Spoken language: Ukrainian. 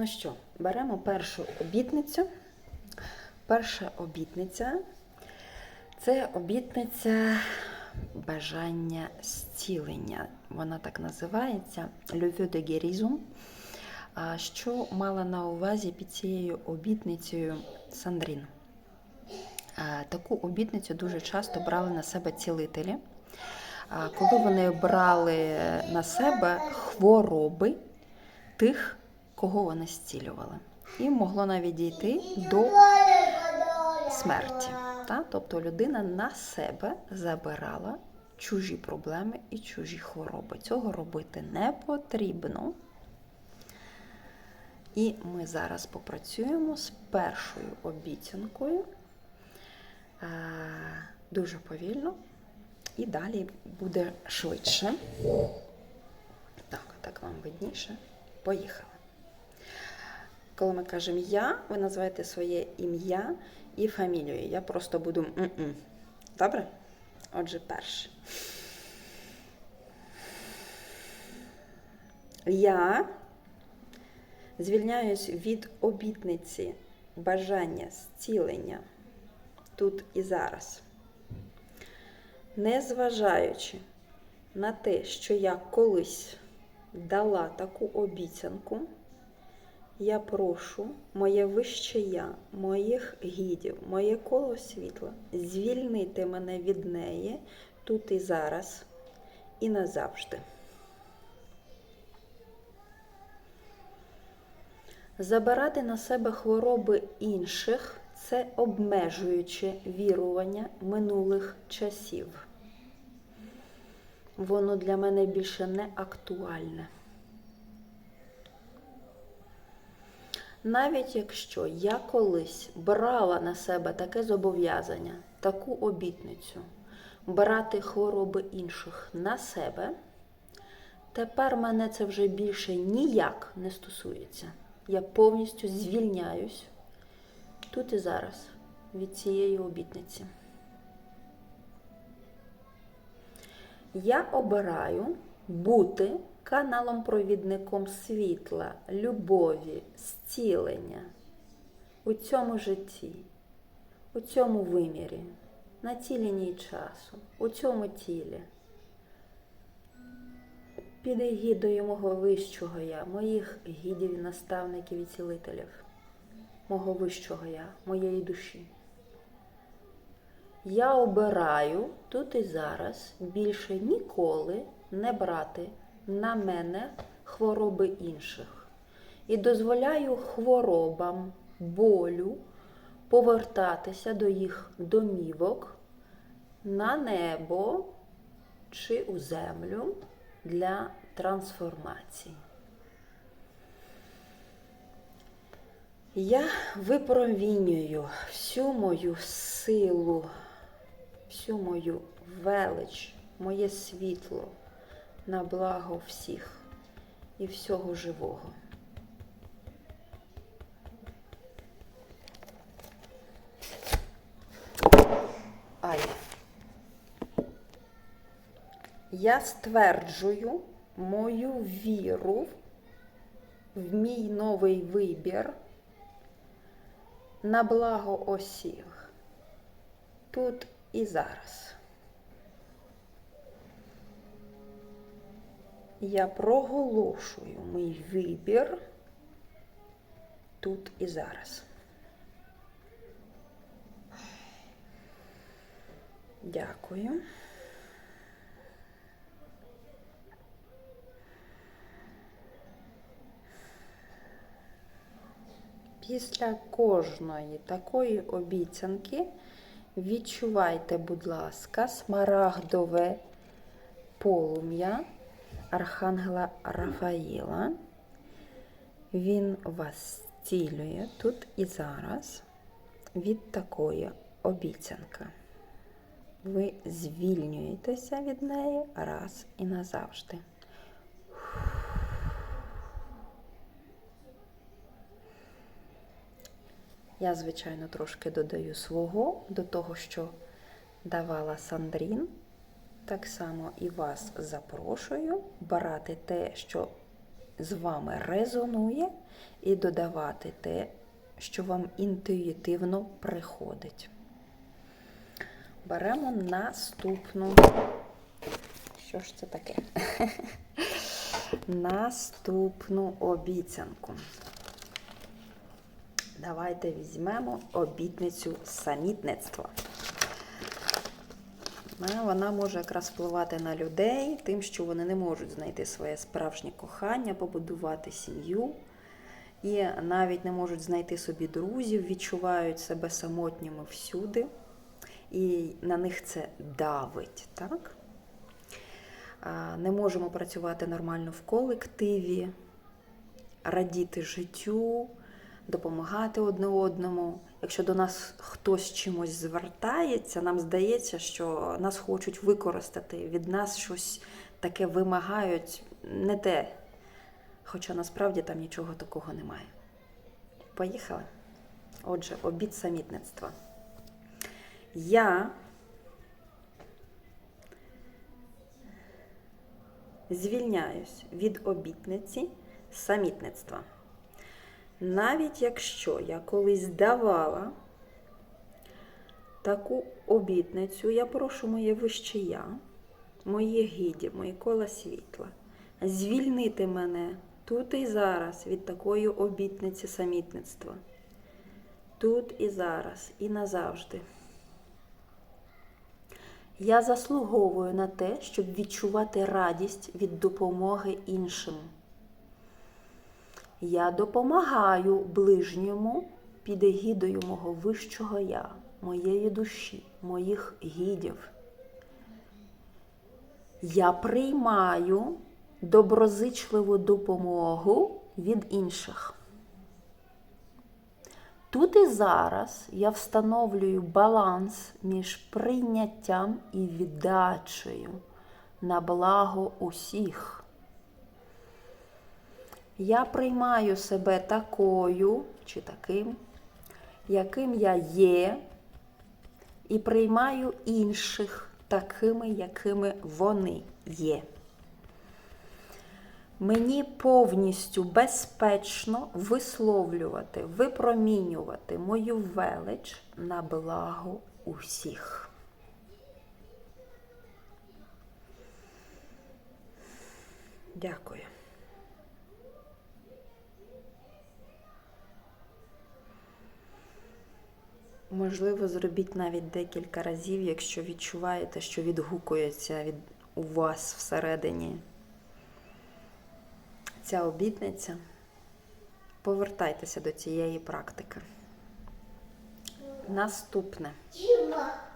Ну що, беремо першу обітницю. Перша обітниця це обітниця бажання зцілення. Вона так називається de guérison. Що мала на увазі під цією обітницею Сандрін? Таку обітницю дуже часто брали на себе цілителі. Коли вони брали на себе хвороби тих, кого вони зцілювали. І могло навіть дійти до смерті. Та? Тобто людина на себе забирала чужі проблеми і чужі хвороби. Цього робити не потрібно. І ми зараз попрацюємо з першою обіцянкою Е, дуже повільно, і далі буде швидше. Так, так вам видніше. Поїхали. Коли ми кажемо я, ви називаєте своє ім'я і фамілію. Я просто буду м-м. Добре? Отже, перше. Я звільняюсь від обітниці бажання зцілення тут і зараз. Незважаючи на те, що я колись дала таку обіцянку, я прошу моє вище я, моїх гідів, моє коло світла звільнити мене від неї тут і зараз і назавжди. Забирати на себе хвороби інших це обмежуюче вірування минулих часів. Воно для мене більше не актуальне. Навіть якщо я колись брала на себе таке зобов'язання, таку обітницю, брати хвороби інших на себе, тепер мене це вже більше ніяк не стосується. Я повністю звільняюсь тут і зараз від цієї обітниці. Я обираю бути каналом-провідником світла, любові, зцілення у цьому житті, у цьому вимірі, на цій лінії часу, у цьому тілі. Під егідою мого вищого я, моїх гідів, наставників і цілителів, мого вищого я, моєї душі. Я обираю тут і зараз більше ніколи не брати на мене хвороби інших і дозволяю хворобам, болю повертатися до їх домівок на небо чи у землю для трансформації. Я випромінюю всю мою силу, всю мою велич, моє світло на благо всіх і всього живого. Ай. Я стверджую мою віру в мій новий вибір на благо усіх тут і зараз. Я проголошую мій вибір тут і зараз. Дякую. Після кожної такої обіцянки відчувайте, будь ласка, смарагдове полум'я Архангела Рафаїла. Він вас зцілює тут і зараз від такої обіцянки. Ви звільнюєтеся від неї раз і назавжди. Я, звичайно, трошки додаю свого до того, що давала Сандрін. Так само і вас запрошую брати те, що з вами резонує, і додавати те, що вам інтуїтивно приходить. Беремо наступну. Що ж це таке? Наступну обіцянку. Давайте візьмемо обітницю самітництва. Вона може якраз впливати на людей, тим, що вони не можуть знайти своє справжнє кохання, побудувати сім'ю, і навіть не можуть знайти собі друзів, відчувають себе самотніми всюди, і на них це давить. так? Не можемо працювати нормально в колективі, радіти життю, допомагати одне одному. Якщо до нас хтось чимось звертається, нам здається, що нас хочуть використати, від нас щось таке вимагають, не те. Хоча насправді там нічого такого немає. Поїхали. Отже, обід самітництва. Я звільняюсь від обітниці самітництва. Навіть якщо я колись давала таку обітницю, я прошу моє вище я, моє гіді, моє коло світла, звільнити мене тут і зараз від такої обітниці самітництва. Тут і зараз, і назавжди. Я заслуговую на те, щоб відчувати радість від допомоги іншим. Я допомагаю ближньому під егідою мого вищого я, моєї душі, моїх гідів. Я приймаю доброзичливу допомогу від інших. Тут і зараз я встановлюю баланс між прийняттям і віддачею на благо усіх. Я приймаю себе такою чи таким, яким я є, і приймаю інших такими, якими вони є. Мені повністю безпечно висловлювати, випромінювати мою велич на благо усіх. Дякую. Можливо, зробіть навіть декілька разів, якщо відчуваєте, що відгукується від у вас всередині ця обітниця. Повертайтеся до цієї практики. Наступне.